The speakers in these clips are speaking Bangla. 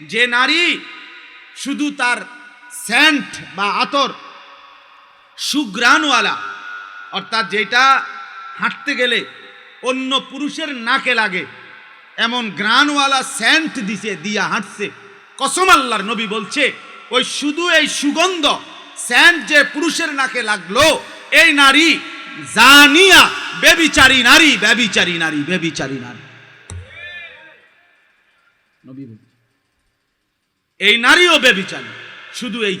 যে নারী শুধু তার স্যান্ট বা আতর সুগ্রানওয়ালা অর্থাৎ যেটা হাঁটতে গেলে অন্য পুরুষের নাকে লাগে, এমন গ্রানওয়ালা স্যান্ট দিছে, দিয়া হাঁটছে। কসম আল্লাহর নবী বলছে, ওই শুধু এই সুগন্ধ স্যান্ট যে পুরুষের নাকে লাগল, এই নারী জানিয়া বেবিচারী নারী বেবিচারী নারী বেবিচারী নারী। নবী বলছে। এই নারীও বেবিচারী। শুধু এই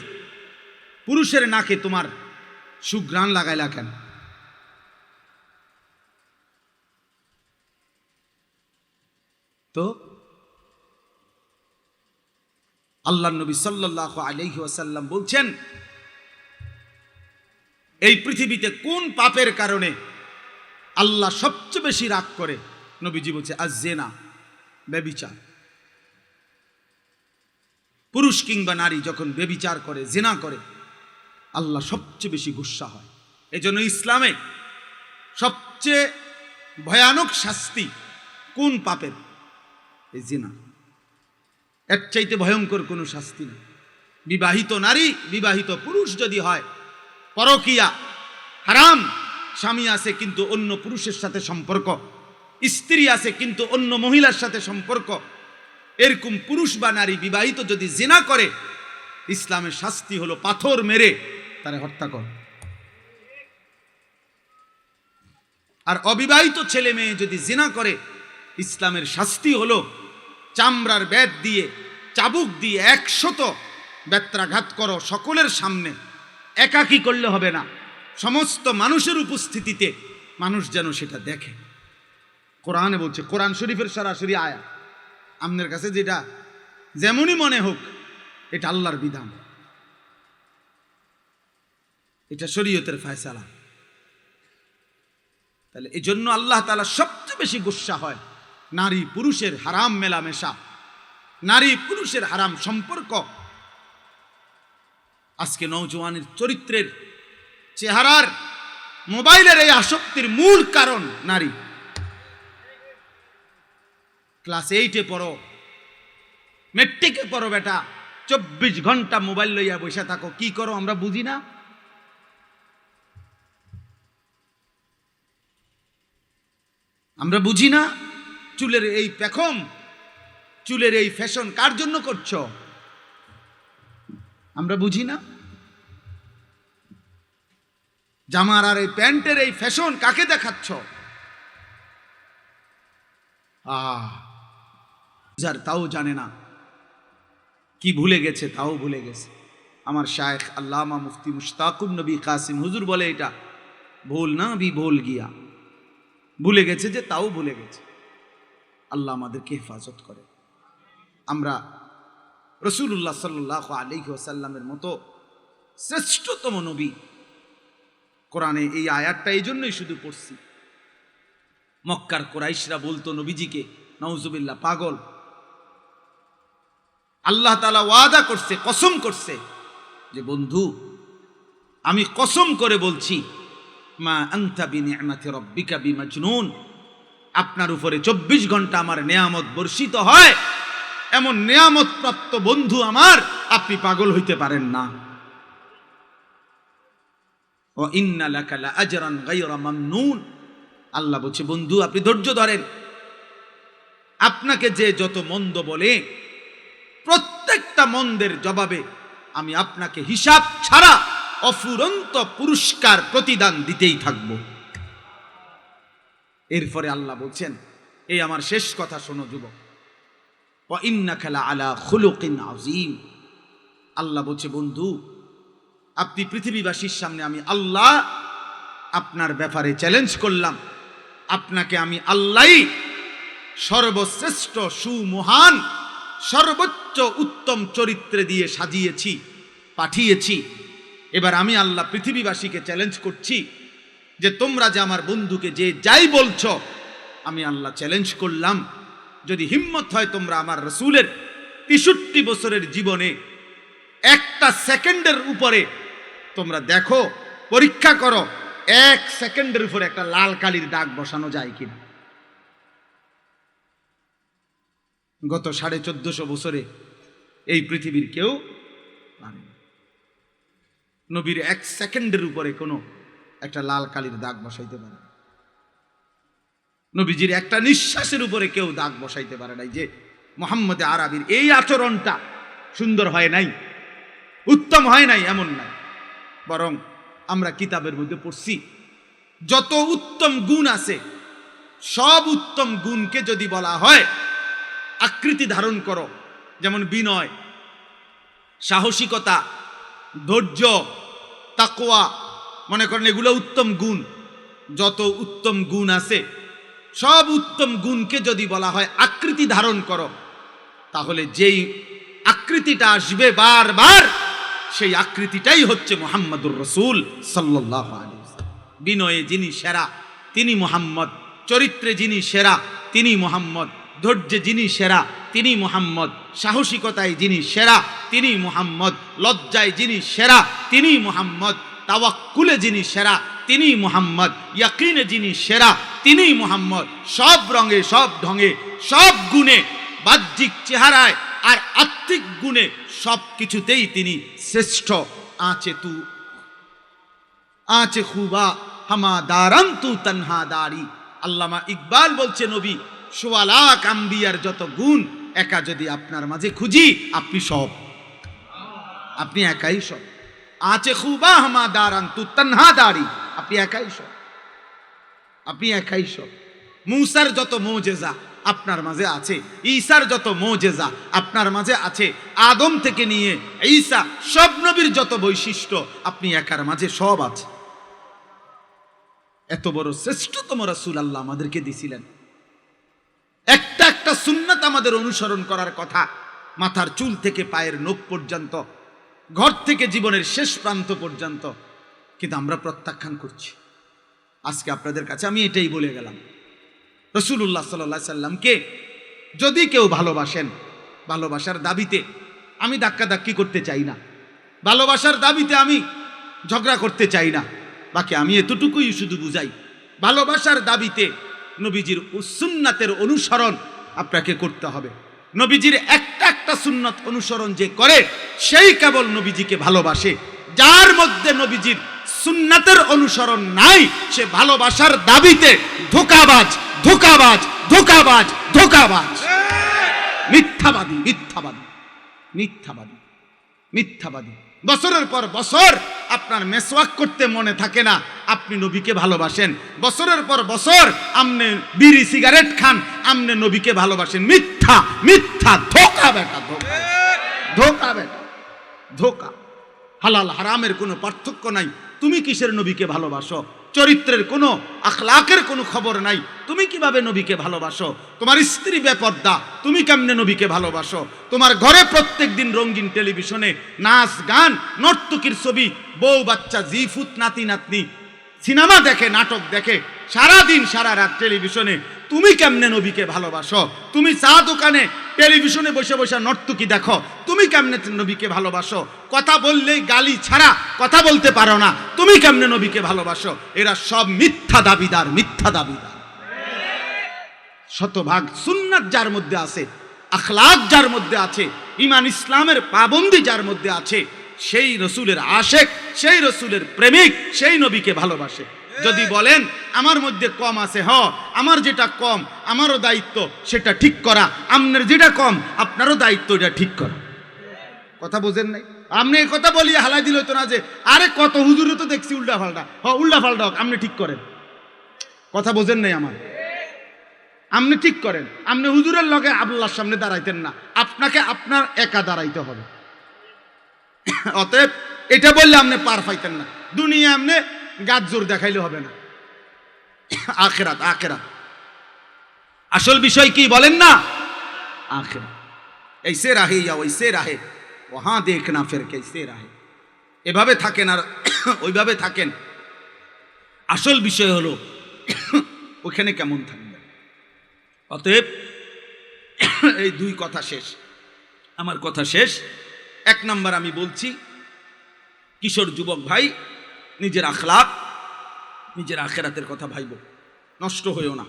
পুরুষের নাকে তোমার সুগ্রাণ লাগাইলা কেন? তো আল্লাহ নবী সাল্লাহ আলহি ওয়াসাল্লাম বলছেন, এই পৃথিবীতে কোন পাপের কারণে আল্লাহ সবচেয়ে বেশি রাগ করে? নবীজি বলছে, আজ জেনা ব্যবিচার পুরুষ কিংবা নারী যখন বেবিচার করে, জেনা করে, আল্লাহ সবচেয়ে বেশি গুসা হয়। এজন্য ইসলামে সবচেয়ে ভয়ানক শাস্তি কোন পাপের? এই জেনা। এর চাইতে ভয়ঙ্কর কোনো শাস্তি নেই। বিবাহিত নারী, বিবাহিত পুরুষ যদি হয়, পরকিয়া, হারাম, স্বামী আছে কিন্তু অন্য পুরুষের সাথে সম্পর্ক, স্ত্রী আছে কিন্তু অন্য মহিলার সাথে সম্পর্ক এরকম পুরুষ বা নারী বিবাহিত যদি জেনা করে, ইসলামের শাস্তি হলো পাথর মেরে তারে হত্যা কর। আর অবিবাহিত ছেলে মেয়ে যদি জেনা করে, ইসলামের শাস্তি হলো চামড়ার ব্যাত দিয়ে, চাবুক দিয়ে একশত ব্যত্রাঘাত করো সকলের সামনে। একাকি করলে হবে না। সমস্ত মানুষের উপস্থিতিতে মানুষ যেন সেটা দেখে। কোরআনে বলছে, কোরআন শরীফের সরাসরি আয়া আপনার কাছে যেটা যেমনই মনে হোক, এটা আল্লাহর বিধান। এটা শরীয়তের ফায়সালা। তাহলে এই জন্য আল্লাহ তালা সবচেয়ে বেশি গুসা হয় নারী পুরুষের হারাম মেলামেশা, নারী পুরুষের হারাম সম্পর্ক। আজকে নৌজওয়ানের চরিত্রের চেহারার মোবাইলের এই আসক্তির মূল কারণ নারী। ক্লাস এইটে পড়ো। মেট্রিকে পড়ো বেটা। চব্বিশ ঘণ্টা মোবাইল লইয়া বসে থাকো। কি করো আমরা বুঝি না? আমরা বুঝি না? চুলের এই পেখম চুলের এই ফ্যাশন কার জন্য করছ? আমরা বুঝি না? জামার আর এই প্যান্টের এই ফ্যাশন কাকে দেখাচ্ছ? আহ যার তাও জানে না। কি ভুলে গেছে? তাও ভুলে গেছে। আমার শায়েখ আল্লামা মুফতি মুশতাকুর নবী কাসিম হুজুর বলে এটা, ভুল না বি ভুল গিয়া? ভুলে গেছে যে তাও ভুলে গেছে। আল্লাহ আমাদেরকে হেফাজত করে। আমরা রসুল্লাহ সাল্লাহ আলিহি ওসাল্লামের মতো শ্রেষ্ঠতম নবী। কোরআনে এই আয়াতটা এই জন্যই শুধু পড়ছি। মক্কার কোরাইশরা বলতো নবীজিকে নওজুবিল্লা পাগল। আল্লাহ তালা ওয়াদা করছে, কসম করছে যে, বন্ধু, আমি কসম করে বলছি, মা আন্তা বি নিয়ামাতি রব্বিকা বি মাজনুন আপনার উপরে চব্বিশ ঘণ্টা আমার নেয়ামত বর্ষিত হয়। এমন নেয়ামত প্রাপ্ত বন্ধু আমার আপনি পাগল হইতে পারেন না। ও ইন্না লাকা লা আজরান মামনুন। আল্লাহ বলছে, বন্ধু, আপনি ধৈর্য ধরেন। আপনাকে যে যত মন্দ বলে প্রত্যেকটা মন্দের জবাবে আমি আপনাকে হিসাব ছাড়া অফুরন্ত পুরস্কার প্রতিদান দিতেই থাকব। এরপরে আল্লাহ বলছেন, এই আমার শেষ কথা শোনো যুবক। ইন্না খেলা আলা খুলুকিন আজিম আল্লাহ বলছে, বন্ধু, আপনি পৃথিবীবাসীর সামনে আমি আল্লাহ আপনার ব্যাপারে চ্যালেঞ্জ করলাম। আপনাকে আমি আল্লাহ সর্বশ্রেষ্ঠ সুমহান সর্বোচ্চ উত্তম চরিত্রে দিয়ে সাজিয়েছি, পাঠিয়েছি। এবার আমি আল্লাহ পৃথিবীবাসীকে চ্যালেঞ্জ করছি যে তোমরা যে আমার বন্ধুকে যে যাই বলছো, আমি আল্লাহ চ্যালেঞ্জ করলাম। যদি হিম্মত হয় তোমরা আমার রসুলের তেষট্টি বছরের জীবনে একটা সেকেন্ডের উপরে তোমরা দেখো, পরীক্ষা করো, এক সেকেন্ডের উপরে একটা লাল কালির দাগ বসানো যায় কিনা। গত সাড়ে চোদ্দশো বছরে এই পৃথিবীর কেউ পারে নবীর এক সেকেন্ডের উপরে কোনো একটা লাল কালির দাগ বসাইতে পারে নবীজির একটা নিঃশ্বাসের উপরে কেউ দাগ বসাইতে পারে নাই যে মোহাম্মদ আরবির এই আচরণটা সুন্দর হয় নাই, উত্তম হয় নাই, এমন নাই। বরং আমরা কিতাবের মধ্যে পড়ছি, যত উত্তম গুণ আছে, সব উত্তম গুণকে যদি বলা হয় আকৃতি ধারণ করো, যেমন বিনয়, সাহসিকতা, ধৈর্য তাকোয়া মনে করেন এগুলো উত্তম গুণ, যত উত্তম গুণ আছে, সব উত্তম গুণকে যদি বলা হয় আকৃতি ধারণ করো, তাহলে যেই আকৃতিটা আসবে বারবার, সেই আকৃতিটাই হচ্ছে মোহাম্মদুর রসুল সাল্লাহ বিনয়ে যিনি সেরা, তিনি মোহাম্মদ, চরিত্রে যিনি সেরা, তিনি মোহাম্মদ। ধৈর্যে যিনি সেরা, তিনি মোহাম্মদ। সাহসিকতায় যিনি সেরা, তিনি মোহাম্মদ। লজ্জায় যিনি সেরা, তিনি মোহাম্মদ। তাওয়াক্কুলে যিনি সেরা, তিনি মোহাম্মদ। ইয়াকিনে যিনি সেরা, তিনি মোহাম্মদ। সব রঙে, সব ঢঙে, সব গুণে, বাহ্যিক চেহারায় আর আত্মিক গুণে সব কিছুতেই তিনি শ্রেষ্ঠ। আঁচে তু, আচে খুবা হামা দারান তু তনহা দারি। আল্লামা ইকবাল বলছে, নবী সোয়ালাক আম্বিয়ার যত গুণ, একা যদি আপনার মাঝে খুঁজি, আপনি সব। আপনি একাই সব। আচে খুবা হামা দারান তু তনহা দারি। আপনি একাই সব। আপনি একাই সব। মূসার যত মোজেজা আপনার মাঝে আছে, ঈসার যত মোজেজা আপনার মাঝে আছে, আদম থেকে নিয়ে ঈসা, সব নবীর যত বৈশিষ্ট্য, আপনি একার মাঝে সব আছে। এত বড় শ্রেষ্ঠতম রাসূল আল্লাহ আমাদেরকে দিছিলেন। একটা একটা সুন্নাত আমাদের অনুসরণ করার কথা, মাথার চুল থেকে পায়ের নোখ পর্যন্ত, ঘর থেকে জীবনের শেষ প্রান্ত পর্যন্ত। কিন্তু আমরা প্রত্যাখ্যান করছি। আজকে আপনাদের কাছে আমি এটাই বলে গেলাম। রসুল্লাহ সাল্লা সাল্লামকে যদি কেউ ভালোবাসেন, ভালোবাসার দাবিতে আমি ধাক্কা ধাক্কি করতে চাই না। ভালোবাসার দাবিতে আমি ঝগড়া করতে চাই না। বাকি আমি এতটুকুই শুধু বুঝাই, ভালোবাসার দাবিতে নবীজির সুন্নাতের অনুসরণ আপনাকে করতে হবে। নবীজির একটা একটা সুন্নত অনুসরণ যে করে, সেই কেবল নবীজিকে ভালোবাসে। যার মধ্যে নবীজির সুন্নাতের অনুসরণ নাই, সে ভালোবাসার দাবিতে ধোকাবাজ ধোকাবাজ ধোকাবাজ ধোকাবাজ। মিথ্যাবাদী মিথ্যাবাদী মিথ্যাবাদী মিথ্যাবাদী। বছরের পর বছর আপনার মেসওয়াক করতে মনে থাকে না, আপনি নবীকে ভালোবাসেন। বছরের পর বছর আমনে বিড়ি সিগারেট খান আমনে নবীকে ভালোবাসেন। মিথ্যা মিথ্যা, ধোকা বেটা, ধোকা। ধোকা বেটা, ধোকা। হালাল, হারামের কোনো পার্থক্য নাই। তুমি কিসের নবীকে ভালোবাসো? চরিত্রের কোনো আখলাকের কোনো খবর নাই। তুমি কীভাবে নবীকে ভালোবাসো? তোমার স্ত্রী বেপর্দা, তুমি কেমনে নবীকে ভালোবাসো? তোমার ঘরে প্রত্যেক দিন রঙিন টেলিভিশনে নাচ, গান, নর্তকীর ছবি, বউ, বাচ্চা, জি জিফুত নাতি, নাতনি, সিনেমা দেখে, নাটক দেখে সারা দিন সারা রাত টেলিভিশনে। তুমি কেমনে নবীকে ভালোবাসো? তুমি চা দোকানে টেলিভিশনে বসে বসে নর্তকী দেখো? তুমি কেমনে নবীকে ভালোবাসো? কথা বললে গালি ছাড়া কথা বলতে পারো না। তুমি কেমনে নবীকে ভালোবাসো? এরা সব মিথ্যা দাবিদার মিথ্যা দাবিদার। শতভাগ সুন্নাত যার মধ্যে আছে, আখলাক যার মধ্যে আছে ইমান ইসলামের পাবন্দি যার মধ্যে আছে, সেই রসুলের আশেক, সেই রসুলের প্রেমিক, সেই নবীকে ভালোবাসে। যদি বলেন আমার মধ্যে কম আছে হ আমার যেটা কম আমারও দায়িত্ব সেটা ঠিক করা। আপনার যেটা কম আপনারও দায়িত্ব এটা ঠিক করা। কথা বোঝেন নাই? আপনি এই কথা বলিয়ে হালাই দিল তো না যে আরে কত হুজুরে তো দেখছি উল্টা ফাল্টা হ উল্টা ফাল্টা হোক, আপনি ঠিক করেন। কথা বোঝেন নাই আমার? আপনি ঠিক করেন। আপনি হুজুরের লগে আল্লাহর সামনে দাঁড়াইতেন না। আপনাকে আপনার একা দাঁড়াইতে হবে। অতএব এটা বললে আপনি পার পাইতেন না। দুনিয়া আপনি গাছ জোর দেখাইলে হবে না। আখেরাত আখেরাত। আসল বিষয় কি বলেন না? আখেরাত। এইসে রাহে ইয়া ওইসে রাহে। ওহা দেখ না ফের কেসে রাহে। এভাবে থাকেন আর ওইভাবে থাকেন। আসল বিষয় হলো ওখানে কেমন থাকবেন? অতএব এই দুই কথা শেষ। আমার কথা শেষ। এক নম্বর আমি বলছি কিশোর যুবক ভাই নিজের আখলাক, নিজের আখেরাতের কথা ভাইব। নষ্ট হইও না।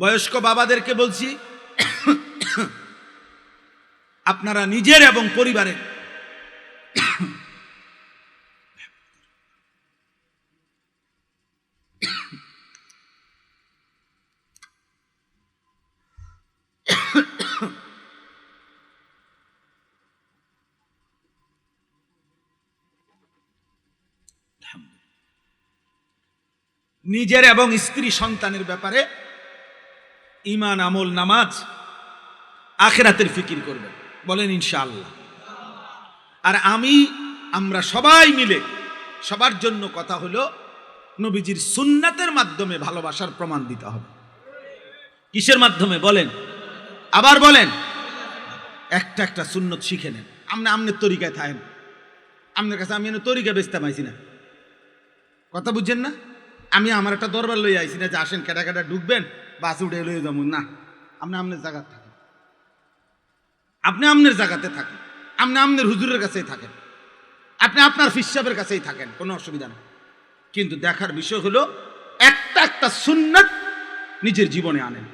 বয়স্ক বাবাদেরকে বলছি, আপনারা নিজের এবং পরিবারের নিজের এবং স্ত্রী সন্তানের ব্যাপারে ইমান আমল, নামাজ আখেরাতের ফিকির করবেন। বলেন, ইনশাআল্লাহ। আর আমি, আমরা সবাই মিলে সবার জন্য কথা হলো, নবীজির সুন্নাতের মাধ্যমে ভালোবাসার প্রমাণ দিতে হবে। কিসের মাধ্যমে? বলেন। আবার বলেন। একটা একটা সুন্নত শিখে নেন। আপনি আমনের তরিকায় থাকেন। আপনার কাছে আমি তরিকা বেচতে পাইছি না। কথা বুঝছেন না? আমি আমার একটা দরবার লই আইছি না যে আসেন কেটা কেটা ঢুকবেন, বাস উঠে লই যাব। না, আপনি আমনের জায়গাতে থাকেন। আপনি আমনের জায়গাতে থাকেন। আপনি আমনের হুজুরের কাছেই থাকেন। আপনি আপনার ফিসাবের কাছেই থাকেন, কোনো অসুবিধা নেই। কিন্তু দেখার বিষয় হলো, একটা একটা সুন্নত নিজের জীবনে আনেন।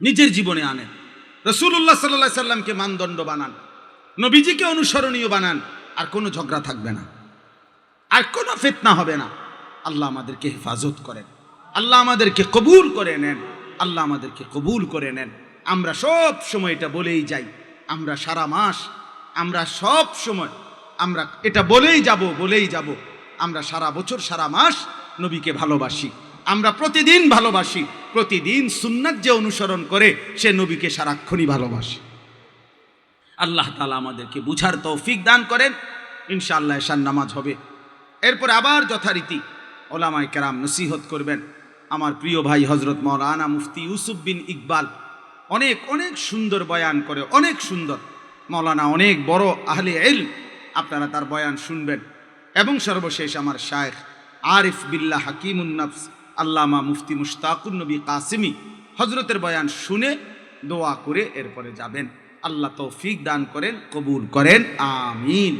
নিজের জীবনে আনেন। রসুল্লাহ সাল্লাহ সাল্লামকে মানদণ্ড বানান। নবীজিকে অনুসরণীয় বানান। আর কোনো ঝগড়া থাকবে না। আর কোনো ফেতনা হবে না। আল্লাহ আমাদেরকে হেফাজত করেন। আল্লাহ আমাদেরকে কবুল করে নেন। আল্লাহ আমাদেরকে কবুল করে নেন। আমরা সব সময় এটা বলেই যাই। আমরা সারা মাস, আমরা সব সময়, আমরা এটা বলেই যাব বলেই যাব। আমরা সারা বছর, সারা মাস নবীকে ভালোবাসি। আমরা প্রতিদিন ভালোবাসি। প্রতিদিন সুন্নাত যে অনুসরণ করে, সে নবীকে সারাক্ষণই ভালোবাসে। আল্লাহ তালা আমাদেরকে বুঝার তৌফিক দান করেন। ইনশাআল্লাহ এশার নামাজ হবে। এরপর আবার যথারীতি ওলামায় কেরাম নসিহত করবেন। আমার প্রিয় ভাই হজরত মৌলানা মুফতি ইউসুফ বিন ইকবাল অনেক অনেক সুন্দর বয়ান করে, অনেক সুন্দর। মৌলানা অনেক বড় আহলে এল আপনারা তার বয়ান শুনবেন। এবং সর্বশেষ আমার শায়েখ আরিফ বিল্লাহ হাকিমুন্নফস আল্লামা মুফতি মুশতাকুর নবী কাসিমি হজরতের বয়ান শুনে দোয়া করে এরপরে যাবেন। আল্লাহ তৌফিক দান করেন, কবুল করেন, আমিন।